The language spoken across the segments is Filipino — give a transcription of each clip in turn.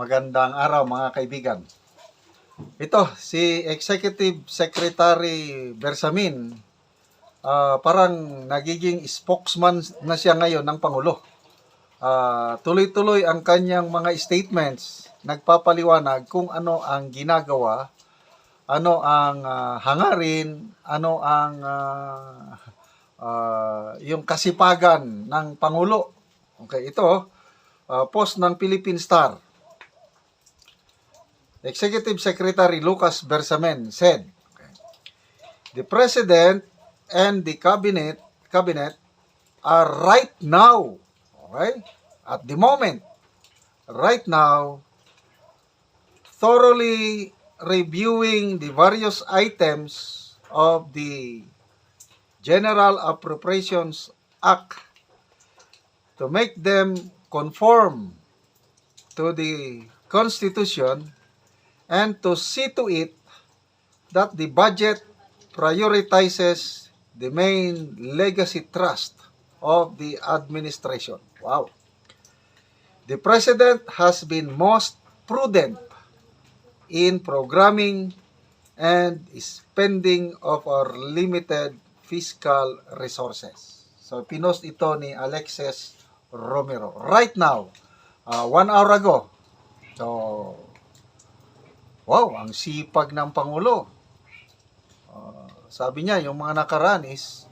Magandang araw mga kaibigan. Ito, si Executive Secretary Bersamin, ah, parang nagiging spokesman na siya ngayon ng Pangulo. Ah, tuloy-tuloy ang kanyang mga statements, nagpapaliwanag kung ano ang ginagawa, ano ang ah, hangarin, ano ang ah, ah, yung kasipagan ng Pangulo. Okay, ito, ah, post ng Philippine Star. Executive Secretary Lucas Bersamen said, The President and the Cabinet Cabinet are right now, okay, at the moment, right now, thoroughly reviewing the various items of the General Appropriations Act to make them conform to the Constitution and to see to it that the budget prioritizes the main legacy trust of the administration. Wow. The President has been most prudent in programming and spending of our limited fiscal resources. So, pinost ito ni Alexis Romero. Right now, uh, one hour ago. So, wow, ang sipag ng Pangulo. Uh, sabi niya, yung mga nakaraan is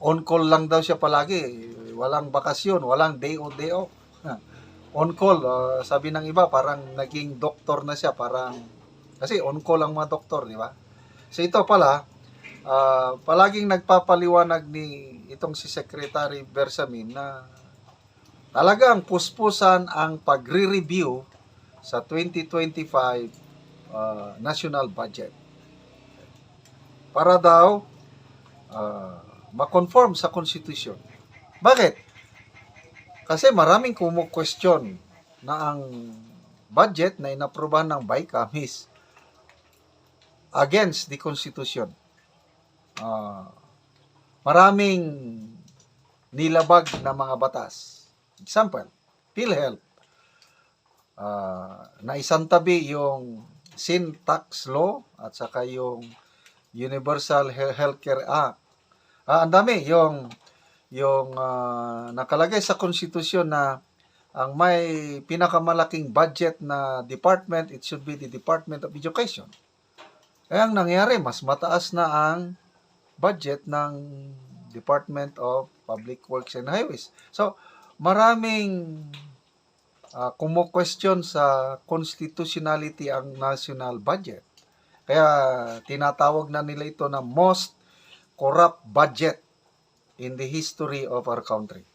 on call lang daw siya palagi. Walang bakasyon, walang day o day off. on call, uh, sabi ng iba, parang naging doktor na siya, parang, kasi on call ang mga doktor, di ba? So ito pala, uh, palaging nagpapaliwanag ni itong si Secretary Bersamin na talagang puspusan ang pagre-review sa 2025 uh, national budget. Para daw uh, makonform sa Constitution. Bakit? Kasi maraming kumu-question na ang budget na inaprubahan ng BICAM is against the Constitution. Uh, maraming nilabag na mga batas. Example, PhilHealth. Uh, na isang tabi yung sin tax law at saka yung Universal He- Healthcare Act. Ah, ang dami yung yung ah, nakalagay sa konstitusyon na ang may pinakamalaking budget na department, it should be the Department of Education. Kaya ang nangyari, mas mataas na ang budget ng Department of Public Works and Highways. So, maraming uh, kumo-question sa constitutionality ang national budget. Kaya tinatawag na nila ito na most corrupt budget in the history of our country.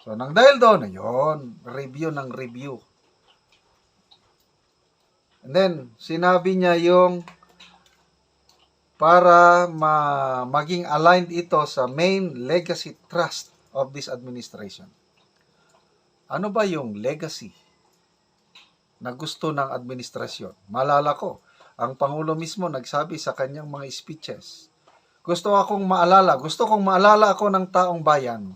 So, nang dahil doon, ayun, review ng review. And then, sinabi niya yung para ma maging aligned ito sa main legacy trust of this administration. Ano ba yung legacy na gusto ng administrasyon? Malala ko, ang Pangulo mismo nagsabi sa kanyang mga speeches, gusto akong maalala, gusto kong maalala ako ng taong bayan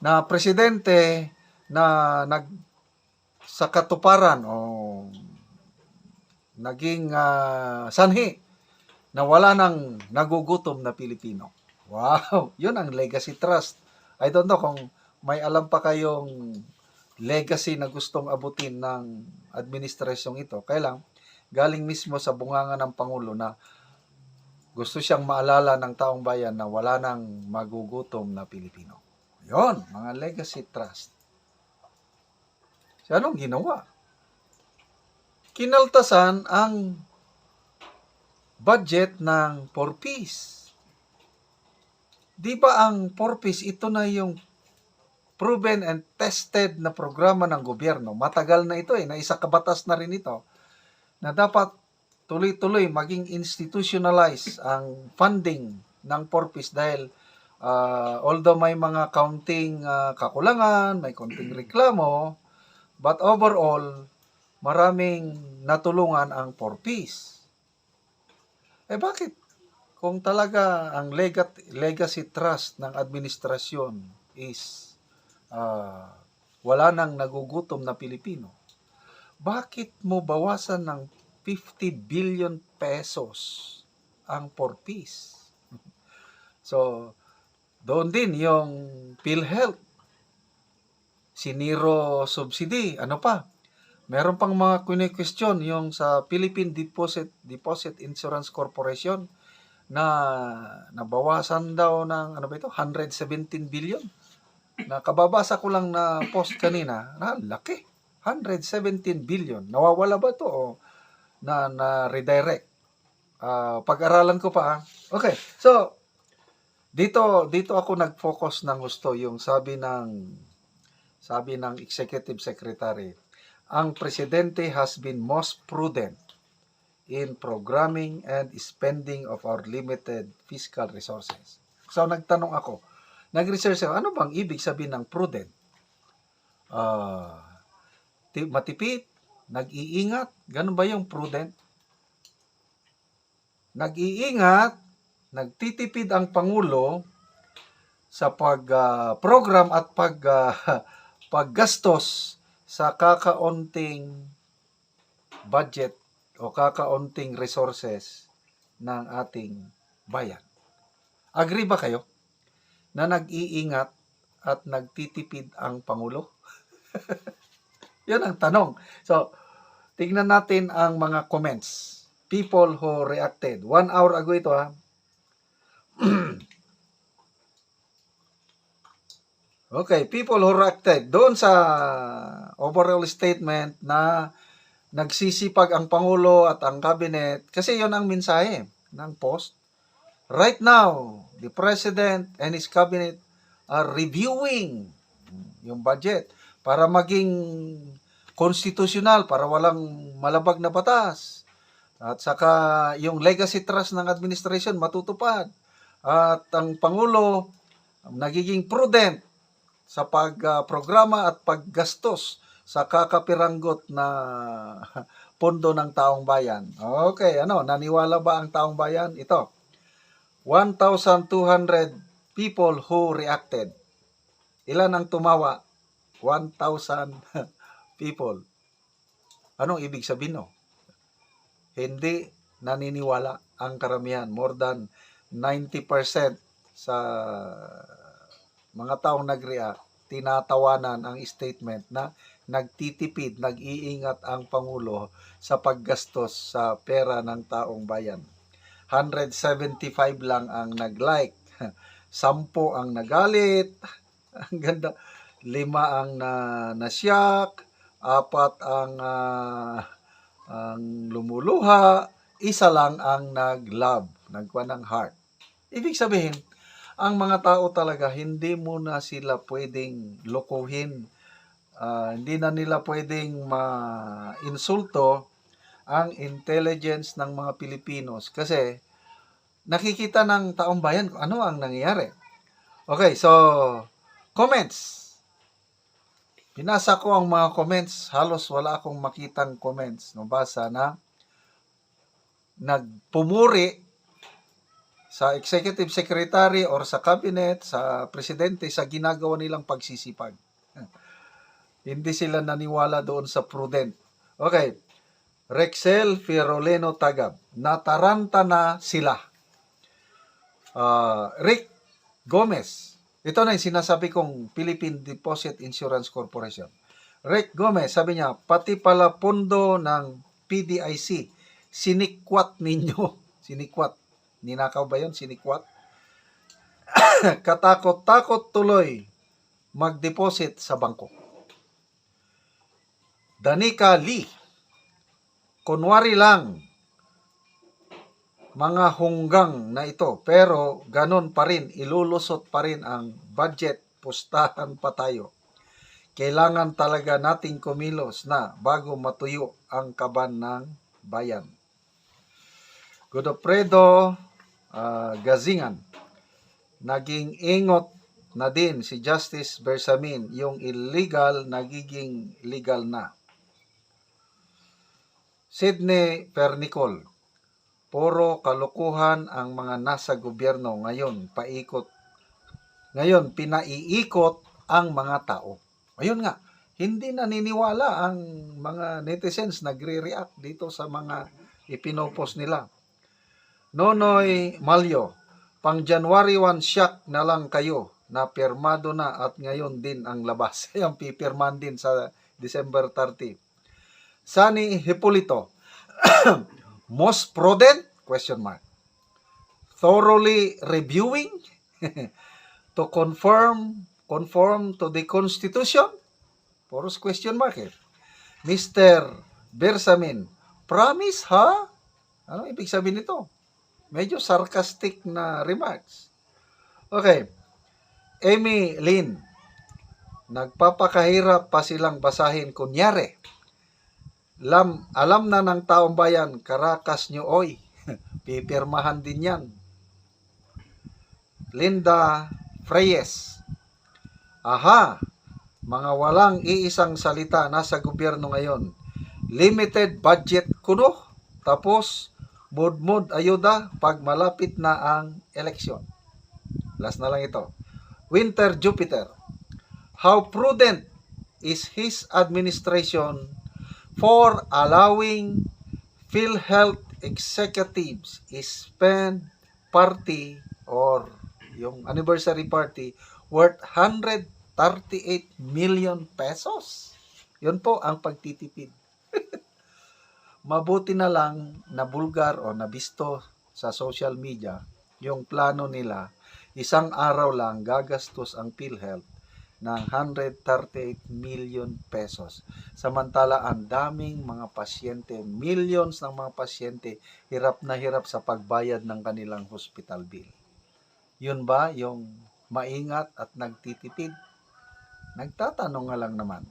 na presidente na nag sa katuparan o naging ah, sanhi na wala nang nagugutom na Pilipino. Wow, yun ang legacy trust. I don't know kung may alam pa kayong legacy na gustong abutin ng administrasyong ito. Kailang galing mismo sa bunganga ng Pangulo na gusto siyang maalala ng taong bayan na wala nang magugutom na Pilipino. Yon, mga legacy trust. So, anong ginawa? Kinaltasan ang budget ng 4Ps. Di ba ang 4Ps, ito na yung proven and tested na programa ng gobyerno. Matagal na ito eh, na isa kabatas na rin ito, na dapat tuloy-tuloy maging institutionalize ang funding ng 4Ps dahil uh, although may mga counting uh, kakulangan, may konting reklamo, but overall, maraming natulungan ang 4Ps. Eh bakit? Kung talaga ang legacy trust ng administrasyon is uh, wala nang nagugutom na Pilipino, bakit mo bawasan ng 50 billion pesos ang for peace? So, doon din yung PhilHealth, Siniro subsidy, ano pa? Meron pang mga kune-question yung sa Philippine Deposit Deposit Insurance Corporation na nabawasan daw ng ano ba ito 117 billion. Nakababasa ko lang na post kanina, na laki. 117 billion. Nawawala ba to o na na redirect? Ah, pag-aralan ko pa. ah. Okay. So dito dito ako nag-focus ng gusto yung sabi ng sabi ng executive secretary ang presidente has been most prudent in programming and spending of our limited fiscal resources. So nagtanong ako, nag-research ako, ano bang ibig sabihin ng prudent? Ah, ti- matipid, nag-iingat, ganun ba yung prudent? Nag-iingat, nagtitipid ang Pangulo sa pag-program at pag, ah, paggastos sa kakaunting budget o kakaunting resources ng ating bayan. Agree ba kayo na nag-iingat at nagtitipid ang Pangulo? Yan ang tanong. So, tignan natin ang mga comments. People who reacted. One hour ago ito ha. Okay, people who reacted doon sa overall statement na nagsisipag ang Pangulo at ang Cabinet kasi yon ang mensahe ng post. Right now, the President and his Cabinet are reviewing yung budget para maging konstitusyonal, para walang malabag na batas. At saka yung legacy trust ng administration matutupad. At ang Pangulo nagiging prudent sa pagprograma at paggastos sa kakapiranggot na pondo ng taong bayan. Okay, ano, naniwala ba ang taong bayan? Ito, 1,200 people who reacted. Ilan ang tumawa? 1,000 people. Anong ibig sabihin no? Hindi naniniwala ang karamihan. More than 90% sa mga taong nag-react, tinatawanan ang statement na nagtitipid, nag-iingat ang Pangulo sa paggastos sa pera ng taong bayan. 175 lang ang nag-like, 10 ang nagalit, ang ganda, lima ang na nasyak, apat ang ah, ang lumuluha, isa lang ang nag-love, nagwa ng heart. Ibig sabihin, ang mga tao talaga, hindi mo na sila pwedeng lokohin. Ah, hindi na nila pwedeng ma-insulto ang intelligence ng mga Pilipinos kasi nakikita ng taong bayan kung ano ang nangyayari. Okay, so comments. Pinasa ko ang mga comments, halos wala akong makitang comments. Nabasa na nagpumuri sa executive secretary or sa cabinet, sa presidente sa ginagawa nilang pagsisipag. Hindi sila naniwala doon sa prudent. Okay. Rexel Firoleno Tagab. Nataranta na sila. Ah, Rick Gomez. Ito na yung sinasabi kong Philippine Deposit Insurance Corporation. Rick Gomez, sabi niya, pati pala pondo ng PDIC, sinikwat ninyo. Sinikwat. Ninakaw ba yun? Sinikwat? Katakot-takot tuloy mag-deposit sa bangko. Danica Lee, kunwari lang mga hunggang na ito pero ganon pa rin ilulusot pa rin ang budget pustahan pa tayo. Kailangan talaga nating kumilos na bago matuyo ang kaban ng bayan. Godofredo ah, Gazingan naging ingot na din si Justice Bersamin yung illegal nagiging legal na Sydney Pernicol puro kalukuhan ang mga nasa gobyerno ngayon paikot ngayon pinaiikot ang mga tao ayun nga hindi naniniwala ang mga netizens nagre-react dito sa mga ipinopost nila. Nonoy Malyo, pang January 1 shock na lang kayo na pirmado na at ngayon din ang labas. Yung pipirman din sa December 30. Sani Hipolito, most prudent? Question mark. Thoroughly reviewing to confirm conform to the Constitution? Puros question mark eh. Mr. Bersamin, promise ha? Ano ibig sabihin nito? Medyo sarcastic na remarks. Okay. Amy Lynn, nagpapakahirap pa silang basahin kunyari. Alam, alam na ng taong bayan, karakas nyo oy. Pipirmahan din yan. Linda Freyes. Aha, mga walang iisang salita nasa gobyerno ngayon. Limited budget kuno. Tapos, mud-mud ayuda pag malapit na ang eleksyon. Last na lang ito. Winter Jupiter. How prudent is his administration for allowing PhilHealth executives spend party or yung anniversary party worth 138 million pesos. Yun po ang pagtitipid. Mabuti na lang na bulgar o nabisto sa social media yung plano nila isang araw lang gagastos ang PhilHealth ng 138 million pesos. Samantala, ang daming mga pasyente, millions ng mga pasyente, hirap na hirap sa pagbayad ng kanilang hospital bill. Yun ba yung maingat at nagtitipid? Nagtatanong nga lang naman.